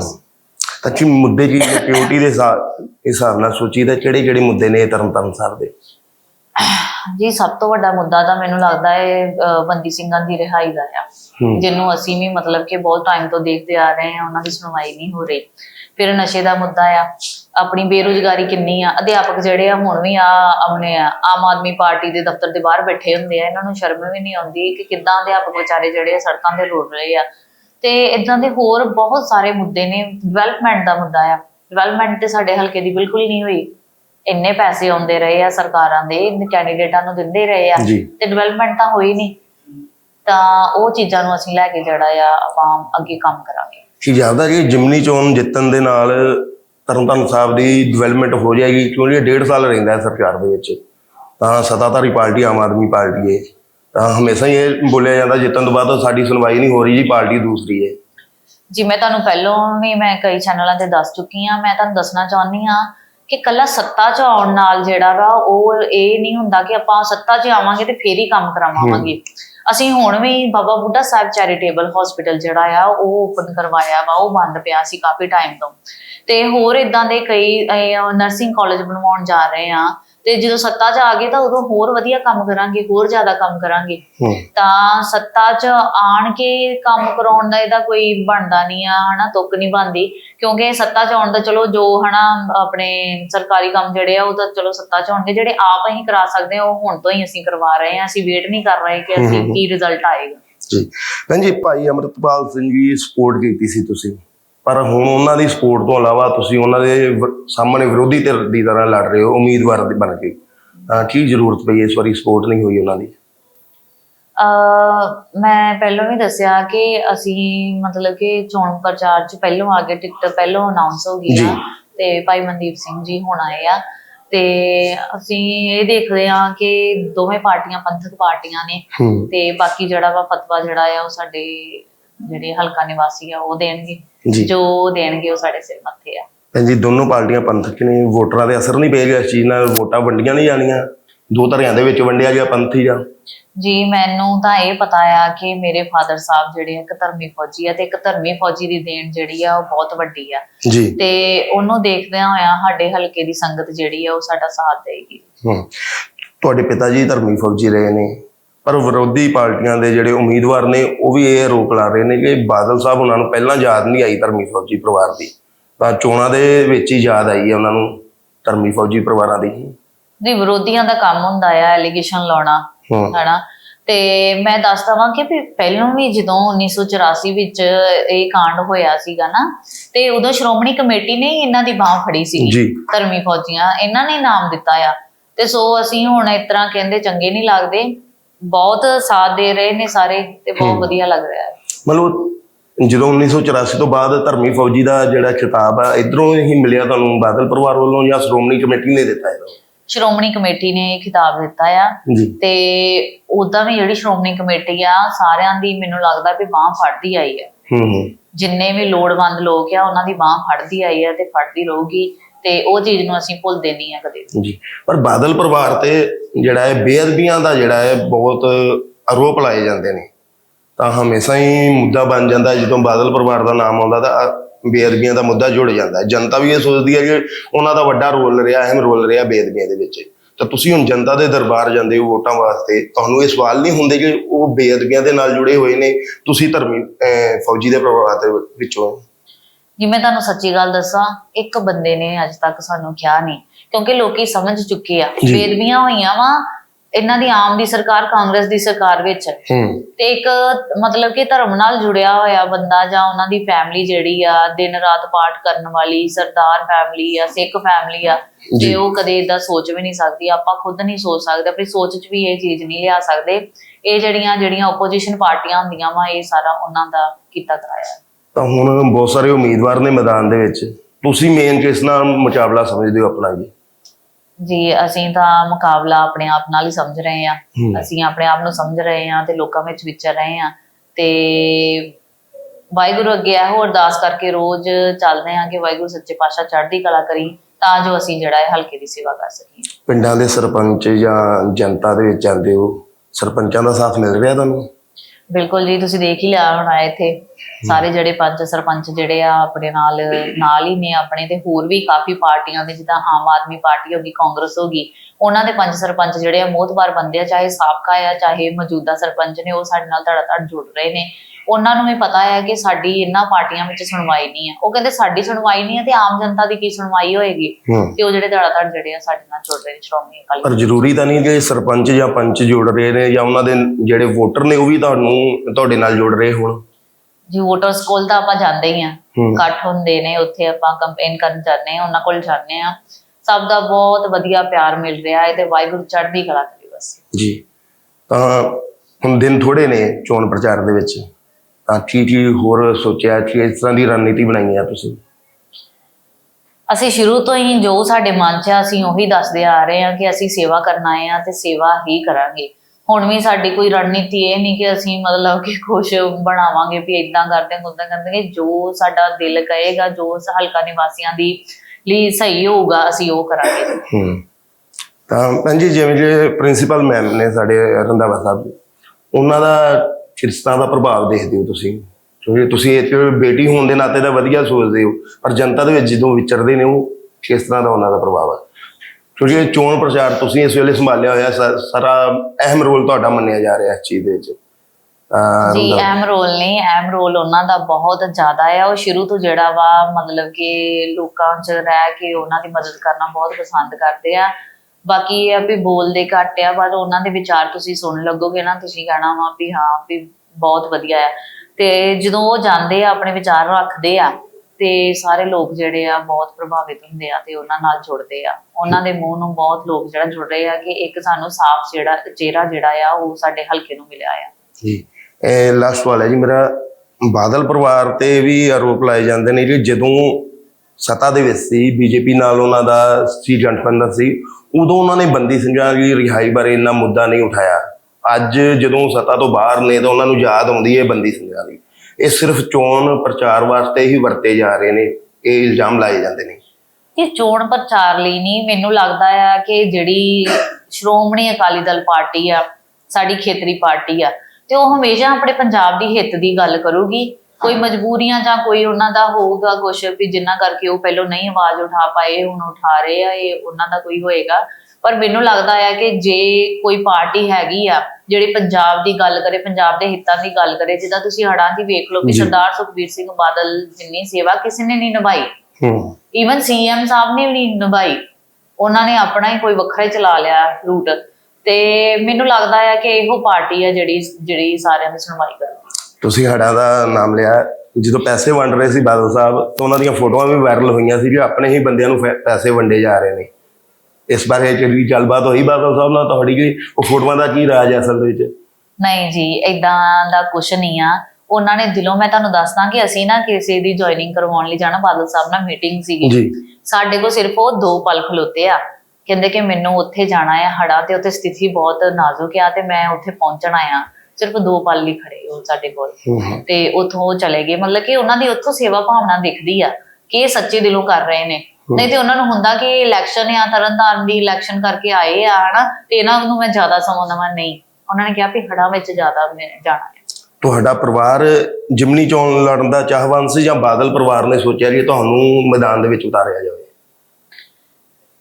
ਅੱਛੀ ਮੁੱਦੇ ਜੀ ਸਿਕਿਉਰਿਟੀ ਦੇ ਹਿਸਾਬ ਹਿਸਾਬ ਨਾਲ ਸੋਚੀ ਤਾਂ ਕਿਹੜੇ ਕਿਹੜੇ ਮੁੱਦੇ ਨੇ ਤਾਰਨ ਸਾਹਿਬ ਦੇ? ਜੀ ਸਭ ਤੋਂ ਵੱਡਾ ਮੁੱਦਾ ਤਾਂ ਮੈਨੂੰ ਲੱਗਦਾ ਹੈ ਅਹ, ਬੰਦੀ ਸਿੰਘਾਂ ਦੀ ਰਿਹਾਈ ਦਾ ਆ। ਹੂੰ। ਜਿਹਨੂੰ ਅਸੀਂ ਵੀ ਮਤਲਬ ਕਿ ਬਹੁਤ ਟਾਈਮ ਤੋਂ ਦੇਖਦੇ ਆ ਰਹੇ ਹਾਂ ਉਹਨਾਂ ਦੀ ਸੁਣਵਾਈ ਨਹੀਂ ਹੋ ਰਹੀ। ਫਿਰ ਨਸ਼ੇ ਦਾ ਮੁੱਦਾ ਆ। ਆਪਣੀ ਬੇਰੁਜ਼ਗਾਰੀ ਕਿੰਨੀ ਆ। ਅਧਿਆਪਕ ਜਿਹੜੇ ਆ ਹੁਣ ਵੀ ਆ ਆਪਣੇ ਆਮ ਆਦਮੀ ਪਾਰਟੀ ਦੇ ਦਫ਼ਤਰ ਦੇ ਬਾਹਰ ਬੈਠੇ ਹੁੰਦੇ ਆ। ਇਹਨਾਂ ਨੂੰ ਸ਼ਰਮ ਵੀ ਨਹੀਂ ਆਉਂਦੀ ਕਿ ਕਿੱਦਾਂ ਅਧਿਆਪਕ ਵਿਚਾਰੇ ਜਿਹੜੇ ਆ ਸੜਕਾਂ ਤੇ ਰੁਲ ਰਹੇ ਆ। ਤੇ ਇਦਾਂ ਦੇ ਹੋਰ ਬਹੁਤ ਸਾਰੇ ਮੁੱਦੇ ਨੇ ਡਿਵੈਲਪਮੈਂਟ ਦਾ ਮੁੱਦਾ ਆ। ਡਿਵੈਲਪਮੈਂਟ ਤੇ ਸਾਡੇ ਹਲਕੇ ਦੀ ਬਿਲਕੁਲ ਹੀ ਨਹੀਂ ਹੋਈ। ਇੰਨੇ ਪੈਸੇ ਆਉਂਦੇ ਰਹੇ ਆ ਸਰਕਾਰਾਂ ਦੇ ਕੈਂਡੀਡੇਟਾਂ ਨੂੰ ਦਿੰਦੇ ਰਹੇ ਆ ਜੀ। ਤੇ ਡਿਵੈਲਪਮੈਂਟ ਤਾਂ ਹੋਈ ਨਹੀਂ। ਤਾਂ ਉਹ ਚੀਜ਼ਾਂ ਨੂੰ ਅਸੀਂ ਲੈ ਕੇ ਜਿਹੜਾ ਆ ਆਪਾਂ ਅੱਗੇ ਕੰਮ ਕਰਾਂਗੇ। ਕੀ ਜਾਪਦਾ ਕਿ ਜਿਮਨੀ ਚੋਣ ਜਿੱਤਣ ਦੇ ਨਾਲ ਤਰਨਤਾਰਨ ਸਾਹਿਬ ਦੀ ਡਿਵੈਲਪਮੈਂਟ ਹੋ ਜਾਏਗੀ ਕਿਉਂਕਿ ਇਹ ਡੇਢ ਸਾਲ ਰਹਿੰਦਾ ਹੈ ਸਰਕਾਰ ਦੇ ਵਿੱਚ। ਤਾਂ ਸੱਤਾਧਾਰੀ ਪਾਰਟੀ ਆਮ ਆਦਮੀ ਪਾਰਟੀ ਹੈ। ਤਾਂ ਹਮੇਸ਼ਾ ਹੀ ਇਹ ਬੋਲਿਆ ਜਾਂਦਾ ਜਿੱਤਣ ਤੋਂ ਬਾਅਦ ਸਾਡੀ ਸੁਣਵਾਈ ਨਹੀਂ ਹੋ ਰਹੀ ਜੀ ਪਾਰਟੀ ਦੂਸਰੀ ਹੈ। ਜੀ ਮੈਂ ਤੁਹਾਨੂੰ ਪਹਿਲਾਂ ਵੀ ਮੈਂ ਕਈ ਚੈਨਲਾਂ ਤੇ ਦੱਸ ਚੁੱਕੀ ਆ ਮੈਂ ਤੁਹਾਨੂੰ ਦੱਸਣਾ ਚਾਹੁੰਦੀ ਆ ਕਿ ਕੱਲਾ ਸੱਤਾ 'ਚ ਆਉਣ ਨਾਲ ਜਿਹੜਾ ਵਾ ਉਹ ਇਹ ਨਹੀਂ ਹੁੰਦਾ ਕਿ ਆਪਾਂ ਸੱਤਾ 'ਚ ਆਵਾਂਗੇ ਤੇ ਫੇਰ ਹੀ ਕੰਮ ਕਰਾਵਾਂਗੇ। ਅਸੀਂ ਹੁਣ ਵੀ ਬਾਬਾ ਬੁੱਢਾ ਸਾਹਿਬ ਚੈਰੀਟੇਬਲ ਹਸਪੀਟਲ ਜਿਹੜਾ ਆ ਉਹ ਓਪਨ ਕਰਵਾਇਆ ਵਾ ਉਹ ਬੰਦ ਪਿਆ ਸੀ ਕਾਫੀ ਟਾਈਮ ਤੋਂ। ਤੇ ਹੋਰ ਇਦਾਂ ਦੇ ਕਈ ਨਰਸਿੰਗ ਕਾਲਜ ਬਣਵਾਉਣ ਜਾ ਰਹੇ ਆ ਤੇ ਜਦੋਂ ਸੱਤਾ 'ਚ ਆ ਗਏ ਤਾਂ ਉਦੋਂ ਹੋਰ ਵਧੀਆ ਕੰਮ ਕਰਾਂਗੇ ਹੋਰ ਜ਼ਿਆਦਾ ਕੰਮ ਕਰਾਂਗੇ। ਹੂੰ। ਤਾਂ ਸੱਤਾ 'ਚ ਆਣ ਕੇ ਕੰਮ ਕਰਾਉਣ ਦਾ ਇਹਦਾ ਕੋਈ ਬਣਦਾ ਨਹੀਂ ਆ ਹਨਾ ਤੁੱਕ ਨਹੀਂ ਬਣਦੀ। ਕਿਉਂਕਿ ਸੱਤਾ 'ਚ ਆਉਣ ਦਾ ਚਲੋ ਜੋ ਹਨਾ ਆਪਣੇ ਸਰਕਾਰੀ ਕੰਮ ਜਿਹੜੇ ਆ ਉਹ ਤਾਂ ਚਲੋ ਸੱਤਾ 'ਚ ਆਉਣਗੇ। ਜਿਹੜੇ ਆਪ ਅਸੀਂ ਕਰਾ ਸਕਦੇ ਆ ਉਹ ਹੁਣ ਤੋਂ ਹੀ ਅਸੀਂ ਕਰਵਾ ਰਹੇ ਆ ਅਸੀਂ ਵੇਟ ਨਹੀਂ ਕਰ ਰਹੇ ਕਿ ਅਸੀਂ ਕੀ ਰਿਜ਼ਲਟ ਆਏਗਾ। ਜੀ। ਭੈਣ ਜੀ ਭਾਈ ਅਮਰਤਪਾਲ ਸਿੰਘ ਜੀ ਸਪੋਰਟ ਕੀਤੀ ਸੀ ਤੁਸੀਂ? ਪਰ ਹੁਣ ਉਹਨਾਂ ਦੀ ਸਪੋਰਟ ਤੋਂ ਇਲਾਵਾ ਤੁਸੀਂ ਉਹਨਾਂ ਦੇ ਸਾਹਮਣੇ ਵਿਰੋਧੀ ਧਿਰ ਦੀ ਤਰ੍ਹਾਂ ਲੜ ਰਹੇ ਹੋ ਉਮੀਦਵਾਰ ਦੇ ਬਣ ਕੇ। ਤਾਂ ਕੀ ਜ਼ਰੂਰਤ ਪਈ ਇਸ ਵਾਰੀ ਸਪੋਰਟ ਨਹੀਂ ਹੋਈ ਉਹਨਾਂ ਦੀ? ਅਹ ਮੈਂ ਪਹਿਲਾਂ ਵੀ ਦੱਸਿਆ ਕਿ ਅਸੀਂ ਮਤਲਬ ਕਿ ਚੋਣ ਪ੍ਰਚਾਰ 'ਚ ਪਹਿਲਾਂ ਆ ਗਏ ਟਿਕਟ ਪਹਿਲਾਂ ਅਨਾਉਂਸ ਹੋ ਗਈ। ਆ ਤੇ ਭਾਈ ਮਨਦੀਪ ਸਿੰਘ ਜੀ ਹੁਣ ਆਏ ਆ। ਤੇ ਅਸੀਂ ਇਹ ਦੇਖਦੇ ਆ ਕਿ ਦੋਵੇਂ ਪਾਰਟੀਆਂ ਪੰਥਕ ਪਾਰਟੀਆਂ ਨੇ ਤੇ ਬਾਕੀ ਜਿਹੜਾ ਵਾ ਫਤਵਾ ਜਿਹੜਾ ਆ ਉਹ ਸਾਡੇ ਜਿਹੜੇ ਹਲਕਾ ਨਿਵਾਸੀ ਆ ਉਹ ਦੇਣਗੇ। ਜੀ। ਦੇਣਗੇ ਉਹ ਸਾਡੇ ਸਿਰ ਮੱਥੇ ਆ। ਜੀ ਦੋਨੋਂ ਪਾਰਟੀਆਂ ਪੰਥਕ ਨੇ ਵੋਟਰਾਂ ਦੇ ਅਸਰ ਨਹੀਂ ਪਏਗਾ ਇਸ ਚੀਜ਼ ਨਾਲ ਵੋਟਾਂ ਵੰਡੀਆਂ ਨਹੀਂ ਜਾਣੀਆਂ। ਦੋ ਧਰਿਆਂ ਦੇ ਵਿੱਚ ਵੰਡਿਆ ਗਿਆ ਪੰਥੀ ਜਾਂ ਜੀ ਮੈਨੂੰ ਤਾਂ ਇਹ ਪਤਾ ਆ ਕਿ ਮੇਰੇ ਫਾਦਰ ਸਾਹਿਬ ਜਿਹੜੇ ਇੱਕ ਧਰਮੀ ਫੌਜੀ ਆ ਤੇ ਇੱਕ ਧਰਮੀ ਫੌਜੀ ਦੀ ਦੇਣ ਜਿਹੜੀ ਆ ਉਹ ਬਹੁਤ ਵੱਡੀ ਆ। ਜੀ। ਤੇ ਉਹਨੂੰ ਦੇਖਦਿਆਂ ਹੋਇਆਂ ਸਾਡੇ ਹਲਕੇ ਦੀ ਸੰਗਤ ਜਿਹੜੀ ਆ ਉਹ ਸਾਡਾ ਸਾਥ ਦੇਗੀ ਹੂੰ। ਤੁਹਾਡੇ ਪਿਤਾ ਜੀ ਧਰਮੀ ਫੌਜੀ ਰਹੇ ਨੇ। ਪਰ ਵਿਰੋਧੀ ਪਾਰਟੀਆਂ ਦੇ ਜਿਹੜੇ ਉਮੀਦਵਾਰ ਨੇ ਉਹ ਵੀ ਇਹ ਆਰੋਪ ਲਾ ਰਹੇ ਨੇ ਕਿ ਬਾਦਲ ਸਾਹਿਬ ਉਹਨਾਂ ਨੂੰ ਪਹਿਲਾਂ ਯਾਦ ਨਹੀਂ ਆਈ ਧਰਮੀ ਫੌਜੀ ਪਰਿਵਾਰ ਦੀ। ਤਾਂ ਚੋਣਾਂ ਦੇ ਵਿੱਚ ਹੀ ਯਾਦ ਆਈ ਹੈ ਉਹਨਾਂ ਨੂੰ ਧਰਮੀ ਫੌਜੀ ਪਰਿਵਾਰਾਂ ਦੀ। ਨਹੀਂ ਵਿਰੋਧੀਆਂ ਦਾ ਕੰਮ ਹੁੰਦਾ ਆ ਐਲੀਗੇਸ਼ਨ ਲਾਉਣਾ ਹਨਾ? ਤੇ ਮੈਂ ਦੱਸ ਦਵਾਂ ਕਿ ਪਹਿਲਾਂ ਵੀ ਜਦੋਂ 1984 ਵਿੱਚ ਇਹ ਕਾਂਡ ਹੋਇਆ ਸੀਗਾ ਨਾ ਤੇ ਉਦੋਂ ਸ਼੍ਰੋਮਣੀ ਕਮੇਟੀ ਨੇ ਇਹਨਾਂ ਦੀ ਬਾਹ ਫੜੀ ਸੀ ਜੀ। ਧਰਮੀ ਫੌਜੀਆਂ। ਇਹਨਾਂ ਨੇ ਨਾਮ ਦਿੱਤਾ ਆ। ਤੇ ਸੋ ਅਸੀਂ ਹੁਣ ਇਸ ਤਰ੍ਹਾਂ ਕਹਿੰਦੇ ਚੰਗੇ ਨਹੀਂ ਲੱਗਦੇ। ਬਹੁਤ ਸਾਥ ਦੇ ਰਹੇ ਨੇ ਸਾਰੇ ਤੇ ਬਹੁਤ। ਵਧੀਆ ਲੱਗ ਰਿਹਾ ਹੈ। ਮਤਲਬ ਜਦੋਂ 1984 ਤੋਂ ਬਾਅਦ ਧਰਮੀ ਫੌਜੀ ਦਾ ਜਿਹੜਾ ਖਿਤਾਬ ਆ ਇਧਰੋਂ ਹੀ ਮਿਲਿਆ ਤੁਹਾਨੂੰ ਬਾਦਲ ਪਰਿਵਾਰ ਵੱਲੋਂ ਜਾਂ ਸ਼੍ਰੋਮਣੀ ਕਮੇਟੀ ਨੇ ਦਿੱਤਾ ਹੈ ਸ਼੍ਰੋਮਣੀ ਕਮੇਟੀ ਨੇ ਇਹ ਖਿਤਾਬ ਦਿੱਤਾ ਆ ਤੇ ਉਦਾਂ ਵੀ ਜਿਹੜੀ ਸ਼੍ਰੋਮਣੀ ਕਮੇਟੀ ਆ ਸਾਰਿਆਂ ਦੀ ਮੈਨੂੰ ਲੱਗਦਾ ਵੀ ਬਾਹ ਫੜਦੀ ਆਈ ਹੈ। ਹੂੰ ਹੂੰ। ਜਿੰਨੇ ਵੀ ਲੋੜਵੰਦ ਲੋਕ ਆ ਉਹਨਾਂ ਦੀ ਬਾਹ ਫੜਦੀ ਆਈ ਹੈ ਤੇ ਫੜਦੀ ਰਹੂਗੀ। ਤੇ ਉਹ ਚੀਜ਼ ਨੂੰ ਅਸੀਂ ਭੁੱਲਦੇ ਨਹੀਂ ਆ ਕਦੇ ਜੀ। ਪਰ ਬਾਦਲ ਪਰਿਵਾਰ ਤੇ ਜਿਹੜਾ ਹੈ ਬੇਅਦਬੀਆਂ ਦਾ ਜਿਹੜਾ ਹੈ ਬਹੁਤ ਆਰੋਪ ਲਾਏ ਜਾਂਦੇ ਨੇ, ਤਾਂ ਹਮੇਸ਼ਾ ਹੀ ਮੁੱਦਾ ਬਣ ਜਾਂਦਾ ਜਦੋਂ ਬਾਦਲ ਪਰਿਵਾਰ ਦਾ ਨਾਮ ਆਉਂਦਾ ਤਾਂ ਬੇਅਦਬੀਆਂ ਦਾ ਮੁੱਦਾ ਜੁੜ ਜਾਂਦਾ ਜਨਤਾ ਵੀ ਇਹ ਸੋਚਦੀ ਹੈ ਕਿ ਉਹਨਾਂ ਦਾ ਵੱਡਾ ਰੋਲ ਰਿਹਾ, ਅਹਿਮ ਰੋਲ ਰਿਹਾ ਬੇਅਦਬੀਆਂ ਦੇ ਵਿੱਚ। ਤਾਂ ਤੁਸੀਂ ਹੁਣ ਜਨਤਾ ਦੇ ਦਰਬਾਰ ਜਾਂਦੇ ਹੋ ਵੋਟਾਂ ਵਾਸਤੇ, ਤੁਹਾਨੂੰ ਇਹ ਸਵਾਲ ਨਹੀਂ ਹੁੰਦੇ ਕਿ ਉਹ ਬੇਅਦਬੀਆਂ ਦੇ ਨਾਲ ਜੁੜੇ ਹੋਏ ਨੇ, ਤੁਸੀਂ ਧਰਮੀ ਫੌਜੀ ਦੇ ਪਰਿਵਾਰ ਦੇ ਵਿੱਚੋਂ ਜੇ ਮੈਂ ਤੁਹਾਨੂੰ ਸੱਚੀ ਗੱਲ ਦੱਸਾਂ ਇੱਕ ਬੰਦੇ ਨੇ ਅੱਜ ਤੱਕ ਸਾਨੂੰ ਕਿਹਾ ਨਹੀਂ ਕਿਉਂਕਿ ਲੋਕੀ ਸਮਝ ਚੁੱਕੇ ਆ ਜੀ। ਬੇਦਬੀਆਂ ਹੋਈਆਂ ਵਾ ਇਹਨਾਂ ਦੀ ਆਮ ਦੀ ਸਰਕਾਰ ਕਾਂਗਰਸ ਦੀ ਸਰਕਾਰ ਵਿੱਚ ਹੈ। ਹੂੰ ਤੇ ਇੱਕ ਮਤਲਬ ਕਿ ਧਰਮ ਨਾਲ ਜੁੜਿਆ ਹੋਇਆ ਬੰਦਾ ਜਾਂ ਉਹਨਾਂ ਦੀ ਫੈਮਿਲੀ ਜਿਹੜੀ ਆ ਦਿਨ ਰਾਤ ਪਾਠ ਕਰਨ ਵਾਲੀ ਸਰਦਾਰ ਫੈਮਿਲੀ ਆ ਸਿੱਖ ਫੈਮਿਲੀ ਆ ਜੀ। ਤੇ ਉਹ ਕਦੇ ਇਦਾਂ ਸੋਚ ਵੀ ਨਹੀਂ ਸਕਦੀ ਆਪਾਂ ਖੁਦ ਨਹੀਂ ਸੋਚ ਸਕਦੇ ਆਪਣੀ ਸੋਚ 'ਚ ਵੀ ਇਹ ਚੀਜ਼ ਨਹੀਂ ਲਿਆ ਸਕਦੇ ਇਹ ਜਿਹੜੀਆਂ ਜਿਹੜੀਆਂ ਆਪੋਜੀਸ਼ਨ ਪਾਰਟੀਆਂ ਹੁੰਦੀਆਂ ਵਾ ਇਹ ਸਾਰਾ ਉਹਨਾਂ ਦਾ ਕੀਤਾ ਕਰਾਇਆ ਤਾਂ ਹੁਣ ਬਹੁਤ ਸਾਰੇ ਉਮੀਦਵਾਰ ਨੇ ਮੈਦਾਨ ਦੇ ਵਿੱਚ। ਤੁਸੀਂ ਮੇਨ ਕਿਸ ਨਾਲ ਮੁਕਾਬਲਾ ਸਮਝਦੇ ਹੋ ਆਪਣਾ ਜੀ? ਜੀ ਅਸੀਂ ਤਾਂ ਮੁਕਾਬਲਾ ਆਪਣੇ ਆਪ ਨਾਲ ਹੀ ਸਮਝ ਰਹੇ ਹਾਂ। ਅਸੀਂ ਆਪਣੇ ਆਪ ਨੂੰ ਸਮਝ ਰਹੇ ਹਾਂ ਤੇ ਲੋਕਾਂ ਵਿੱਚ ਵਿਚਰ ਰਹੇ ਹਾਂ। ਤੇ ਵਾਹਿਗੁਰੂ ਅੱਗੇ ਇਹੋ ਅਰਦਾਸ ਕਰਕੇ ਰੋਜ਼ ਚੱਲਦੇ ਹਾਂ ਕਿ ਵਾਹਿਗੁਰੂ ਸੱਚੇ ਪਾਤਸ਼ਾਹ ਚੜ੍ਹਦੀ ਕਲਾ ਕਰੀ ਤਾਂ ਜੋ ਅਸੀਂ ਜਿਹੜਾ ਹੈ ਹਲਕੇ ਦੀ ਸੇਵਾ ਕਰ ਸਕੀਏ। ਪਿੰਡਾਂ ਦੇ ਸਰਪੰਚ ਜਾਂ ਜਨਤਾ ਦੇ ਵਿੱਚ ਜਾਂਦੇ ਹੋ ਸਰਪੰਚਾਂ ਦਾ ਸਾਥ ਮਿਲ ਰਿਹਾ ਤੁਹਾਨੂੰ? ਬਿਲਕੁਲ ਜੀ ਤੁਸੀਂ ਦੇਖ ਹੀ ਲਿਆ ਹੋਣਾ ਇੱਥੇ। ਸਾਰੇ ਜਿਹੜੇ ਪੰਚ ਸਰਪੰਚ ਜਿਹੜੇ ਆ ਆਪਣੇ ਨਾਲ ਨਾਲ ਹੀ ਨੇ ਆਪਣੇ ਤੇ ਹੋਰ ਵੀ ਕਾਫੀ ਪਾਰਟੀਆਂ ਦੇ ਜਿੱਦਾਂ ਆਮ ਆਦਮੀ ਪਾਰਟੀ ਹੋ ਗਈ ਕਾਂਗਰਸ ਹੋ ਗਈ। ਉਹਨਾਂ ਦੇ ਪੰਜ ਸਰਪੰਚ ਜਿਹੜੇ ਆ ਮੋਹਤਬਾਰ ਬੰਦੇ ਆ ਚਾਹੇ ਸਾਬਕਾ ਆ ਚਾਹੇ ਮੌਜੂਦਾ ਸਰਪੰਚ ਨੇ ਉਹ ਸਾਡੇ ਨਾਲ ਧੜਾ ਧੜ ਜੁੜ ਰਹੇ ਨੇ। ਉਹਨਾਂ ਨੂੰ ਵੀ ਪਤਾ ਹੈ ਕਿ ਸਾਡੀ ਇਹਨਾਂ ਪਾਰਟੀਆਂ ਵਿੱਚ ਸੁਣਵਾਈ ਨਹੀਂ ਹੈ। ਉਹ ਕਹਿੰਦੇ ਸਾਡੀ ਸੁਣਵਾਈ ਨਹੀਂ ਹੈ ਤੇ ਆਮ ਜਨਤਾ ਦੀ ਕੀ ਸੁਣਵਾਈ ਹੋਏਗੀ? ਤੇ ਉਹ ਜਿਹੜੇ ਧੜਾ ਧੜ ਜਿਹੜੇ ਆ ਸਾਡੇ ਨਾਲ ਜੁੜ ਰਹੇ ਨੇ ਸ਼੍ਰੋਮਣੀ ਅਕਾਲੀ ਪਰ ਜ਼ਰੂਰੀ ਤਾਂ ਨਹੀਂ ਕਿ ਸਰਪੰਚ ਜਾਂ ਪੰਚ ਜੁੜ ਰਹੇ ਨੇ ਜਾਂ ਉਹਨਾਂ ਦੇ ਜਿਹੜੇ ਵੋਟਰ ਨੇ ਉਹ ਵੀ ਤੁਹਾਨੂੰ ਤੁਹਾਡੇ ਨਾਲ ਜੁੜ ਰਹੇ ਹੋਣ। ਜੀ ਵੋਟਰਸ ਕੋਲ ਤਾਂ ਆਪਾਂ ਜਾਂਦੇ ਹੀ ਆ। ਇਕੱਠ ਹੁੰਦੇ ਨੇ ਉੱਥੇ ਆਪਾਂ ਕੰਪੇਨ ਕਰਨ ਜਾਂਦੇ ਆ ਉਹਨਾਂ ਕੋਲ ਜਾਂਦੇ ਆ ਸਭ ਦਾ ਬਹੁਤ ਵਧੀਆ ਪਿਆਰ ਮਿਲ ਰਿਹਾ ਹੈ ਤੇ ਵਾਹਿਗੁਰੂ ਚੜ੍ਹਦੀ ਕਲਾ ਕਰੇ ਬਸ। ਜੀ। ਤਾਂ ਹੁਣ ਦਿਨ ਥੋੜੇ ਨੇ ਚੋਣ ਪ੍ਰਚਾਰ ਦੇ ਵਿੱਚ। ਤਾਂ ਕੀ ਕੀ ਹੋਰ ਸੋਚਿਆ ਕਿ ਇਸ ਤਰ੍ਹਾਂ ਦੀ ਰਣਨੀਤੀ ਬਣਾਈ ਹੈ ਤੁਸੀਂ? ਅਸੀਂ ਸ਼ੁਰੂ ਤੋਂ ਹੀ ਜੋ ਸਾਡੇ ਮਨ 'ਚ ਆ ਅਸੀਂ ਉਹੀ ਦੱਸਦੇ ਆ ਰਹੇ ਹਾਂ ਕਿ ਅਸੀਂ ਸੇਵਾ ਕਰਨ ਆਏ ਆ ਤੇ ਸੇਵਾ ਹੀ ਕਰਾਂਗੇ। ਹੁਣ ਵੀ ਸਾਡੀ ਕੋਈ ਰਣਨੀਤੀ ਇਹ ਨਹੀਂ ਕਿ ਅਸੀਂ ਮਤਲਬ ਕਿ ਕੁਛ ਬਣਾਵਾਂਗੇ ਵੀ ਇਦਾਂ ਕਰਦੇ ਹਾਂ ਉਦਾਂ ਕਰਦੇ। ਹਾਂ। ਜੋ ਸਾਡਾ ਦਿਲ ਕਹੇਗਾ ਜੋ ਹਲਕਾ ਨਿਵਾਸੀਆਂ ਦੀ ਲਈ ਸਹੀ ਹੋਊਗਾ ਅਸੀਂ ਉਹ ਕਰਾਂਗੇ। ਹੂੰ। ਤਾਂ ਭੈਣ ਜੀ ਜਿਵੇਂ ਕਿ ਪ੍ਰਿੰਸੀਪਲ ਮੈਮ ਨੇ ਸਾਡੇ ਰੰਧਾਵਾ ਸਾਹਿਬ ਉਹਨਾਂ ਦਾ ਤਰ੍ਹਾਂ ਦਾ ਪ੍ਰਭਾਵ ਦੇਖਦੇ ਹੋ ਤੁਸੀਂ? ਕਿਉਂਕਿ ਤੁਸੀਂ ਇੱਕ ਬੇਟੀ ਹੋਣ ਦੇ ਨਾਤੇ ਤਾਂ ਵਧੀਆ ਸੋਚਦੇ ਹੋ ਪਰ ਜਨਤਾ ਦੇ ਵਿੱਚ ਜਦੋਂ ਵਿਚਰਦੇ ਨੇ ਉਹ ਕਿਸ ਤਰ੍ਹਾਂ ਦਾ ਉਹਨਾਂ ਦਾ ਪ੍ਰਭਾਵ ਹੈ ਕਿਉਂਕਿ ਇਹ ਚੋਣ ਪ੍ਰਚਾਰ ਤੁਸੀਂ ਇਸ ਵੇਲੇ ਸੰਭਾਲਿਆ ਹੋਇਆ ਸਾਰਾ ਅਹਿਮ ਰੋਲ ਤੁਹਾਡਾ ਮੰਨਿਆ ਜਾ ਰਿਹਾ ਇਸ ਚੀਜ਼ ਦੇ ਵਿੱਚ। ਜੀ ਅਹਿਮ ਰੋਲ ਨਹੀਂ ਅਹਿਮ ਰੋਲ ਉਹਨਾਂ ਦਾ ਬਹੁਤ ਜ਼ਿਆਦਾ ਹੈ ਉਹ ਸ਼ੁਰੂ ਤੋਂ ਜਿਹੜਾ ਵਾ ਮਤਲਬ ਕਿ ਲੋਕਾਂ 'ਚ ਰਹਿ ਕੇ ਉਹਨਾਂ ਦੀ ਮਦਦ ਕਰਨਾ ਬਹੁਤ ਪਸੰਦ ਕਰਦੇ ਆ। ਬਾਕੀ ਇਹ ਆ ਵੀ ਬੋਲਦੇ ਘੱਟ ਆ, ਪਰ ਉਹਨਾਂ ਦੇ ਵਿਚਾਰ ਤੁਸੀਂ ਸੁਣ ਲੱਗੋਗੇ ਨਾ, ਤੁਸੀਂ ਕਹਿਣਾ ਵਾ ਵੀ ਹਾਂ, ਵੀ ਬਹੁਤ ਵਧੀਆ ਆ। ਤੇ ਜਦੋਂ ਉਹ ਜਾਂਦੇ ਆ, ਆਪਣੇ ਵਿਚਾਰ ਰੱਖਦੇ ਆ, ਤੇ ਸਾਰੇ ਲੋਕ ਜਿਹੜੇ ਆ, ਬਹੁਤ ਪ੍ਰਭਾਵਿਤ ਹੁੰਦੇ ਆ ਤੇ ਉਹਨਾਂ ਨਾਲ ਜੁੜਦੇ ਆ। ਉਹਨਾਂ ਦੇ ਮੂੰਹ ਨੂੰ ਬਹੁਤ ਲੋਕ ਜਿਹੜਾ ਜੁੜ ਰਹੇ ਆ ਕਿ ਇੱਕ ਸਾਨੂੰ ਸਾਫ਼ ਜਿਹੜਾ, ਚਿਹਰਾ ਜਿਹੜਾ ਆ, ਉਹ ਸਾਡੇ ਹਲਕੇ ਨੂੰ ਮਿਲਿਆ ਆ। ਜੀ। ਇਹ ਲਾਸਟ ਸਵਾਲ ਜੀ, ਮੇਰਾ ਬਾਦਲ ਪਰਿਵਾਰ ਤੇ ਵੀ ਆਰੋਪ ਲਾਏ ਜਾਂਦੇ ਨੇ ਕਿ ਜਦੋਂ ਸਤਾ ਦੇ ਵਿੱਚ ਸੀ, ਬੀਜੇਪੀ ਨਾਲ ਉਹਨਾਂ ਦਾ ਸੀ ਗਠਬੰਧਨ ਸੀ ਉਦੋਂ ਉਹਨਾਂ ਨੇ ਬੰਦੀ ਸਿੰਘਾਂ ਦੀ ਰਿਹਾਈ ਬਾਰੇ ਇੰਨਾ ਮੁੱਦਾ ਨਹੀਂ ਉਠਾਇਆ। ਅੱਜ ਜਦੋਂ ਸੱਤਾ ਤੋਂ ਬਾਹਰ ਨੇ ਤਾਂ ਉਹਨਾਂ ਨੂੰ ਯਾਦ ਆਉਂਦੀ ਹੈ ਬੰਦੀ ਸਿੰਘਾਂ ਦੀ ਇਹ ਸਿਰਫ ਚੋਣ ਪ੍ਰਚਾਰ ਵਾਸਤੇ ਹੀ ਵਰਤੇ ਜਾ ਰਹੇ ਨੇ, ਇਹ ਇਲਜ਼ਾਮ ਲਾਏ ਜਾਂਦੇ ਨੇ। ਇਹ ਚੋਣ ਪ੍ਰਚਾਰ ਲਈ ਨਹੀਂ, ਮੈਨੂੰ ਲੱਗਦਾ ਆ ਕਿ ਜਿਹੜੀ ਸ਼੍ਰੋਮਣੀ ਅਕਾਲੀ ਦਲ ਪਾਰਟੀ ਆ, ਸਾਡੀ ਖੇਤਰੀ ਪਾਰਟੀ ਆ, ਤੇ ਉਹ ਹਮੇਸ਼ਾ ਆਪਣੇ ਪੰਜਾਬ ਦੀ ਹਿੱਤ ਦੀ ਗੱਲ ਕਰੂਗੀ। ਕੋਈ ਮਜਬੂਰੀਆਂ ਜਾਂ ਕੋਈ ਉਹਨਾਂ ਦਾ ਹੋਊਗਾ ਕੁਛ ਵੀ ਜਿੰਨਾ ਕਰਕੇ ਉਹ ਪਹਿਲਾਂ ਨਹੀਂ ਆਵਾਜ਼ ਉਠਾ ਪਾਏ ਹੁਣ ਉਠਾ ਰਹੇ ਆ ਇਹ ਉਹਨਾਂ ਦਾ ਕੋਈ ਹੋਏਗਾ। ਪਰ ਮੈਨੂੰ ਲੱਗਦਾ ਆ ਕਿ ਜੇ ਕੋਈ ਪਾਰਟੀ ਹੈਗੀ ਆ ਜਿਹੜੀ ਪੰਜਾਬ ਦੀ ਗੱਲ ਕਰੇ ਪੰਜਾਬ ਦੇ ਹਿੱਤਾਂ ਦੀ ਗੱਲ ਕਰੇ ਜਿੱਦਾਂ ਤੁਸੀਂ ਹੜਾਂ ਦੀ ਵੇਖ ਲਓ ਕਿ। ਸਰਦਾਰ ਸੁਖਬੀਰ ਸਿੰਘ ਬਾਦਲ ਜਿੰਨੀ ਸੇਵਾ ਕਿਸੇ ਨੇ ਨਹੀਂ ਨਿਭਾਈ। ਹੂੰ। ਈਵਨ ਸੀਐਮ ਸਾਹਿਬ ਨੇ ਵੀ ਨਹੀਂ ਨਿਭਾਈ। ਉਹਨਾਂ ਨੇ ਆਪਣਾ ਹੀ ਕੋਈ ਵੱਖਰਾ ਹੀ ਚਲਾ ਲਿਆ ਰੂਟ ਤੇ ਮੈਨੂੰ ਲੱਗਦਾ ਹੈ ਕਿ ਇਹੋ ਪਾਰਟੀ ਹੈ ਜਿਹੜੀ ਜਿਹੜੀ ਸਾਰਿਆਂ ਦੀ ਸੁਣਵਾਈ ਕਰਦੀ। ਤੁਸੀਂ ਹੜਾਂ ਦਾ ਨਾਮ ਲਿਆ ਜਦੋਂ ਪੈਸੇ ਵੰਡ ਰਹੇ ਸੀ ਬਾਦਲ ਸਾਹਿਬ ਤਾਂ ਉਹਨਾਂ ਦੀਆਂ ਫੋਟੋਆਂ ਵੀ ਵਾਇਰਲ ਹੋਈਆਂ ਸੀ ਕਿ ਆਪਣੇ ਹੀ ਬੰਦਿਆਂ ਨੂੰ ਪੈਸੇ ਵੰਡੇ ਜਾ ਰਹੇ ਨੇ। ਇਸ ਬਾਰੇ ਜਿਹੜੀ ਗੱਲਬਾਤ ਹੋਈ ਬਾਦਲ ਸਾਹਿਬ ਨਾਲ ਤੁਹਾਡੀ ਕਿ ਉਹ ਫੋਟੋਆਂ ਦਾ ਕੀ ਰਾਜ ਹੈ ਅਸਲ ਦੇ ਵਿੱਚ? ਨਹੀਂ ਜੀ ਇਦਾਂ ਦਾ ਕੁਝ ਨਹੀਂ ਆ। ਉਹਨਾਂ ਨੇ ਦਿਲੋਂ ਮੈਂ ਤੁਹਾਨੂੰ ਦੱਸਦਾ ਕਿ ਅਸੀਂ ਨਾ ਕਿਸੇ ਦੀ ਜੁਆਇਨਿੰਗ ਕਰਵਾਉਣ ਲਈ ਜਾਣਾ ਬਾਦਲ ਸਾਹਿਬ ਨਾਲ ਮੀਟਿੰਗ ਸੀਗੀ। ਜੀ। ਸਾਡੇ ਕੋਲ ਸਿਰਫ ਉਹ ਦੋ ਪਲ ਖਲੋਤੇ ਆ। ਕਹਿੰਦੇ ਕਿ ਮੈਨੂੰ ਉੱਥੇ ਜਾਣਾ ਹੈ ਹੜਾ ਤੇ ਉੱਥੇ ਸਥਿਤੀ ਬਹੁਤ ਨਾਜ਼ੁਕ ਆ ਤੇ ਮੈਂ ਉੱਥੇ ਪਹੁੰਚਣਾ ਆ। ਸਿਰਫ ਦੋ ਪਲ ਖੜੇ ਉਹ ਸਾਡੇ ਕੋਲ। ਤੇ ਉੱਥੋਂ ਉਹ ਚਲੇ ਗਏ। ਮਤਲਬ ਕਿ ਉਹਨਾਂ ਦੀ ਉੱਥੋਂ ਸੇਵਾ ਭਾਵਨਾ ਦਿਖਦੀ ਆ ਕਿ ਇਹ ਸੱਚੇ ਦਿਲੋਂ ਕਰ ਰਹੇ ਨੇ। ਨਹੀਂ ਤੇ ਉਹਨਾਂ ਨੂੰ ਹੁੰਦਾ ਕਿ ਇਲੈਕਸ਼ਨ ਆ ਤਰਨਤਾਰਨ ਦੀ ਇਲੈਕਸ਼ਨ ਕਰਕੇ ਆਏ ਆ ਹਨਾ? ਤੇ ਇਹਨਾਂ ਨੂੰ ਮੈਂ ਜ਼ਿਆਦਾ ਸਮਾਂ ਦੇਵਾਂ ਨਹੀਂ। ਉਹਨਾਂ ਨੇ ਕਿਹਾ ਵੀ ਹੜਾਂ ਵਿੱਚ ਜ਼ਿਆਦਾ ਜਾਣਾ ਹੈ। ਤੁਹਾਡਾ ਪਰਿਵਾਰ ਜਿਮਨੀ ਚੋਣ ਲੜਨ ਦਾ ਚਾਹਵਾਨ ਸੀ ਜਾਂ ਬਾਦਲ ਪਰਿਵਾਰ ਨੇ ਸੋਚਿਆ ਕਿ ਤੁਹਾਨੂੰ ਮੈਦਾਨ ਦੇ ਵਿੱਚ ਉਤਾਰਿਆ ਜਾਵੇ?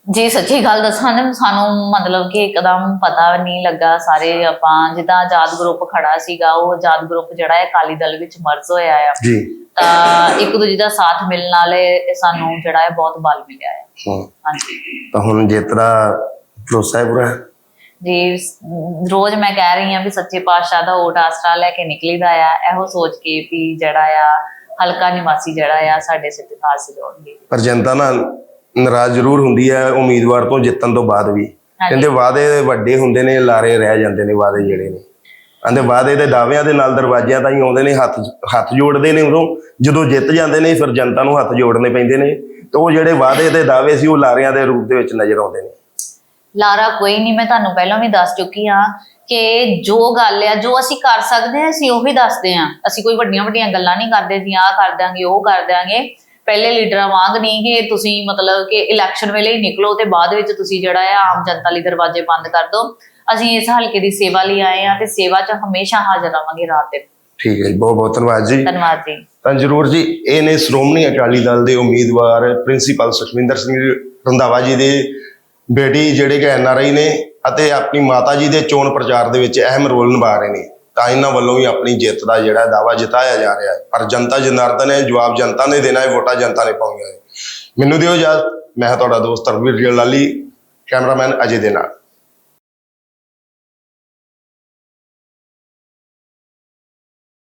ਜੀ ਸੱਚੀ ਗੱਲ ਦੱਸਾਂ ਤੇ ਸਾਨੂੰ ਮਤਲਬ ਕਿ ਇੱਕਦਮ ਪਤਾ ਨਹੀਂ ਲੱਗਾ ਸਾਰੇ ਆਪਾਂ ਜਿੱਦਾਂ ਆਜ਼ਾਦ ਗਰੁੱਪ ਖੜਾ ਸੀਗਾ ਉਹ ਆਜ਼ਾਦ ਗਰੁੱਪ ਜਿਹੜਾ ਹੈ ਅਕਾਲੀ ਦਲ ਵਿੱਚ ਮਰਜ ਹੋਇਆ ਆ। ਜੀ। ਤਾਂ ਇੱਕ ਦੂਜੇ ਦਾ ਸਾਥ ਮਿਲਣ ਨਾਲ ਇਹ ਸਾਨੂੰ ਜਿਹੜਾ ਹੈ ਬਹੁਤ ਬਲ ਮਿਲਿਆ ਹੈ ਹਾਂ। ਹਾਂਜੀ। ਤਾਂ ਹੁਣ ਜਿੱਤ ਦਾ ਭਰੋਸਾ ਹੈ ਪੂਰਾ? ਜੀ ਰੋਜ਼ ਮੈਂ ਕਹਿ ਰਹੀ ਹਾਂ ਵੀ ਸੱਚੇ ਪਾਤਸ਼ਾਹ ਦਾ ਓਟ ਆਸਰਾ ਲੈ ਕੇ ਨਿਕਲੀਦਾ ਆ। ਇਹੋ ਸੋਚ ਕੇ ਵੀ ਜਿਹੜਾ ਆ ਹਲਕਾ ਨਿਵਾਸੀ ਜਿਹੜਾ ਆ ਸਾਡੇ ਤਾਜ ਸਜਾਉਣਗੇ ਪਰ ਜਨਤਾ ਨਾਲ ਨਾਰਾਜ਼ ਜ਼ਰੂਰ ਹੁੰਦੀ ਹੈ ਉਮੀਦਵਾਰ ਤੋਂ ਜਿੱਤਣ ਤੋਂ ਬਾਅਦ ਵੀ। ਕਹਿੰਦੇ ਵਾਅਦੇ ਵੱਡੇ ਹੁੰਦੇ ਨੇ ਲਾਰੇ ਰਹਿ ਜਾਂਦੇ ਨੇ ਵਾਅਦੇ ਜਿਹੜੇ ਨੇ। ਕਹਿੰਦੇ ਵਾਅਦੇ ਦੇ ਦਾਅਵਿਆਂ ਦੇ ਨਾਲ ਦਰਵਾਜ਼ਿਆਂ ਤਾਂ ਹੀ ਆਉਂਦੇ ਨੇ ਹੱਥ ਹੱਥ ਜੋੜਦੇ ਨੇ ਉਦੋਂ। ਜਦੋਂ ਜਿੱਤ ਜਾਂਦੇ ਨੇ ਫਿਰ ਜਨਤਾ ਨੂੰ ਹੱਥ ਜੋੜਨੇ ਪੈਂਦੇ ਨੇ। ਤੇ ਉਹ ਜਿਹੜੇ ਵਾਅਦੇ ਤੇ ਦਾਅਵੇ ਸੀ ਉਹ ਲਾਰਿਆਂ ਦੇ ਰੂਪ ਦੇ ਵਿੱਚ ਨਜ਼ਰ ਆਉਂਦੇ ਨੇ। ਲਾਰਾ ਕੋਈ ਨਹੀਂ ਮੈਂ ਤੁਹਾਨੂੰ ਪਹਿਲਾਂ ਵੀ ਦੱਸ ਚੁੱਕੀ ਹਾਂ ਕਿ ਜੋ ਗੱਲ ਆ ਜੋ ਅਸੀਂ ਕਰ ਸਕਦੇ ਹਾਂ ਅਸੀਂ ਉਹੀ ਦੱਸਦੇ ਹਾਂ। ਅਸੀਂ ਕੋਈ ਵੱਡੀਆਂ ਵੱਡੀਆਂ ਗੱਲਾਂ ਨਹੀਂ ਕਰਦੇ ਜੀ ਆਹ ਕਰ ਦਾਂਗੇ ਉਹ ਕਰ ਦਾਂਗੇ ਪਹਿਲੇ ਲੀਡਰਾਂ ਵਾਂਗ ਨਹੀਂ ਕਿ ਤੁਸੀਂ ਮਤਲਬ ਕਿ ਇਲੈਕਸ਼ਨ ਵੇਲੇ ਹੀ ਨਿਕਲੋ ਤੇ ਬਾਅਦ ਵਿੱਚ ਤੁਸੀਂ ਜਿਹੜਾ ਆ ਆਮ ਜਨਤਾ ਲਈ ਦਰਵਾਜ਼ੇ ਬੰਦ ਕਰ ਦਿਓ। ਅਸੀਂ ਇਸ ਹਲਕੇ ਦੀ ਸੇਵਾ ਲਈ ਆਏ ਆ ਤੇ ਸੇਵਾ 'ਚ ਹਮੇਸ਼ਾ ਹਾਜ਼ਰ ਰਵਾਂਗੇ ਰਾਤ ਦਿਨ। ਠੀਕ ਹੈ ਜੀ ਬਹੁਤ ਬਹੁਤ ਧੰਨਵਾਦ ਜੀ। ਧੰਨਵਾਦ ਜੀ। ਤਾਂ ਜਰੂਰ ਜੀ ਇਹ ਨੇ ਸ਼੍ਰੋਮਣੀ ਅਕਾਲੀ ਦਲ ਦੇ ਉਮੀਦਵਾਰ ਪ੍ਰਿੰਸੀਪਲ ਸੁਖਵਿੰਦਰ ਸਿੰਘ ਰੰਧਾਵਾ ਜੀ ਦੇ ਬੇਟੀ ਜਿਹੜੇ ਕਿ ਐਨਆਰਆਈ ਨੇ ਅਤੇ ਆਪਣੀ ਮਾਤਾ ਜੀ ਦੇ ਚੋਣ ਪ੍ਰਚਾਰ ਦੇ ਵਿੱਚ ਅਹਿਮ ਰੋਲ ਨਿਭਾ ਰਹੇ ਨੇ। ਤਾਂ ਇਹਨਾਂ ਵੱਲੋਂ ਵੀ ਆਪਣੀ ਜਿੱਤ ਦਾ ਜਿਹੜਾ ਦਾਵਾ ਜਿਤਾਇਆ ਜਾ ਰਿਹਾ ਹੈ। ਪਰ ਜਨਤਾ ਜਨਾਰਦਨ ਹੈ ਜਵਾਬ ਜਨਤਾ ਨੇ ਦੇਣਾ ਹੈ, ਵੋਟਾਂ ਜਨਤਾ ਨੇ ਪਾਉਣੀਆਂ ਹੈ ਮੈਨੂੰ ਦਿਓ ਇਜਾਜ਼ਤ, ਮੈਂ ਹਾਂ ਤੁਹਾਡਾ ਦੋਸਤ ਰਣਵੀਰ ਲਾਲੀ ਕੈਮਰਾਮੈਨ ਅਜੇ ਦੇ ਨਾਲ।